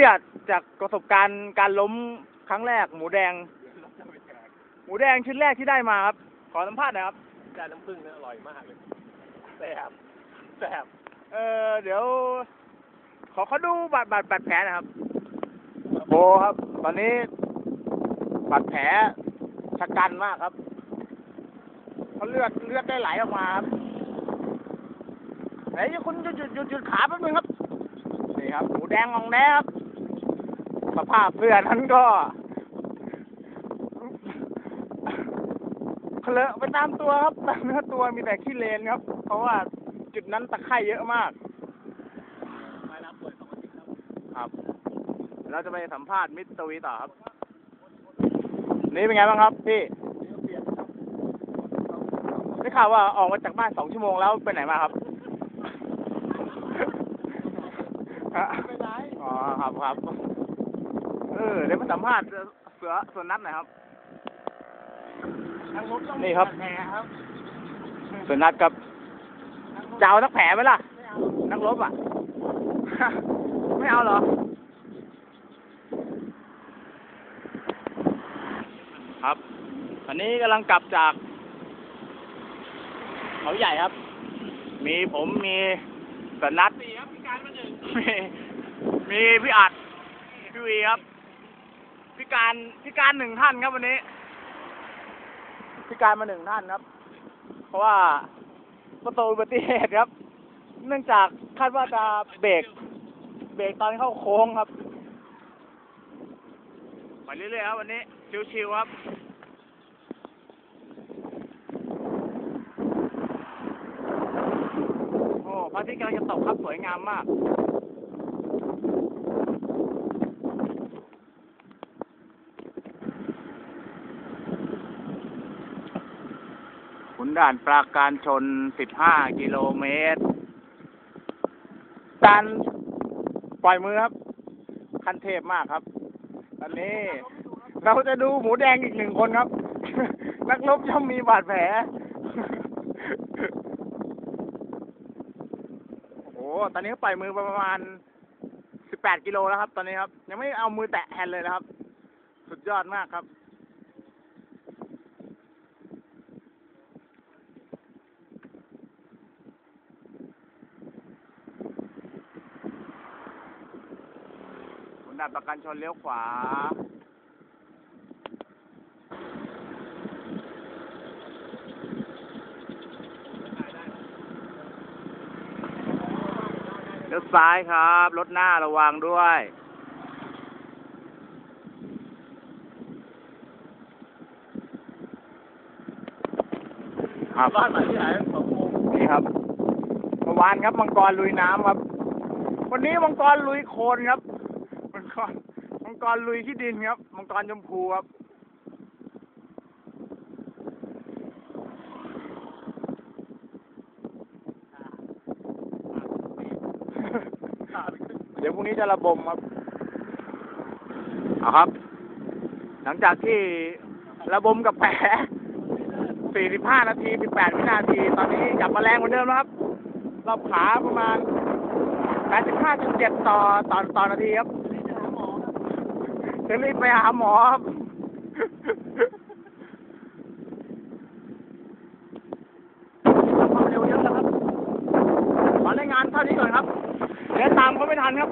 พี่อัดจากประสบการณ์การล้มครั้งแรกหมูแดง หมูแดงชิ้นแรกที่ได้มาครับ ขอสัมภาษณ์หน่อยครับ จานน้ำผึ้งเนี่ยอร่อยมากเลยแซ่บแซ่บเออเดี๋ยว ขอเขาดูบาดบาดบาดแผลหนะครับ โบครับ ตอนนี้บาดแผลชะกันมากครับเขาเลือดเลือดได้ไหลออกมาครับเฮ้ยคุณหยุดหยุดหยุดหยุดขาแป๊บนึงครับ นี่ครับ หมูแดงของแน่ครับ สภาพเสื้อนั้นก็เคลอะไปตามตัวครับตามเนื้อตัวมีแต่ขี้เลนครับ เพราะว่าจุดนั้นตะไคร่เยอะมากไม่รับป่วยปกติครับครับ เราจะไปสัมภาษณ์มิสเตอร์วีต่อครับ นี่เป็นไงบ้างครับพี่ได้ข่าวว่าออกมาจากบ้านสองชั่วโมงแล้วไปไหนมาครับฮะไม่ได้อ๋อครับครับ เออเดี๋ยวมาสัมภาษณ์เสือส่วนนัดหน่อยครับทางรถต้องนี่ครับแผลครับ ส่วนนัดครับจะเอาสักแผลไหมล่ะ นักรบอะ ไม่เอาเหรอ ครับอันนี้กำลังกลับจาก เขาใหญ่ครับ มีผมมีสนัดสี่ครับพิการมาหนึ่งมีมีพี่อัดพี่วีครับ พิการพิการหนึ่งท่านครับวันนี้ พิการมาหนึ่งท่านครับ เพราะว่าประสบอุบัติเหตุครับ เนื่องจากคาดว่าจะเบรกเบรกตอนเข้าโค้งครับไปเรื่อยๆครับวันนี้ชิวๆครับโอ้พระอาทิตย์กำลังจะตกครับสวยงามมาก ด่านปราการชน 15 กิโลเมตร การปล่อยมือครับขั้นเทพมากครับ ตอนนี้เราจะดูหมูแดงอีกหนึ่งคนครับ นักรบย่อมมีบาดแผล โอ้ตอนนี้เขาปล่อยมือประมาณ 18 กิโลแล้วครับ ตอนนี้ครับ ยังไม่เอามือแตะแฮนด์เลยนะครับ สุดยอดมากครับ ด่านประกันชนเลี้ยวขวาเลี้ยวซ้ายครับ รถหน้าระวังด้วย ครับบ้านใหม่ที่ไหนสองโมงนี่ครับเมื่อวานครับมังกรลุยน้ำครับ วันนี้มังกรลุยโคลนครับ กรมังกรลุยที่ดินครับ มังกรชมพูครับเดี๋ยวพรุ่งนี้จะระบมครับ เอาครับ หลังจากที่ระบมกับแผล 45 นาที 18 วินาที ตอนนี้กลับมาแรงเหมือนเดิมครับ รอบขาประมาณ 85.7 ต่อต่อต่อนาทีครับ จะรีบไปหาหมอครับความเร็วเยอะแล้วครับขอรายงานเท่านี้ก่อนครับ เดี๋ยวตามเขาไม่ทันครับ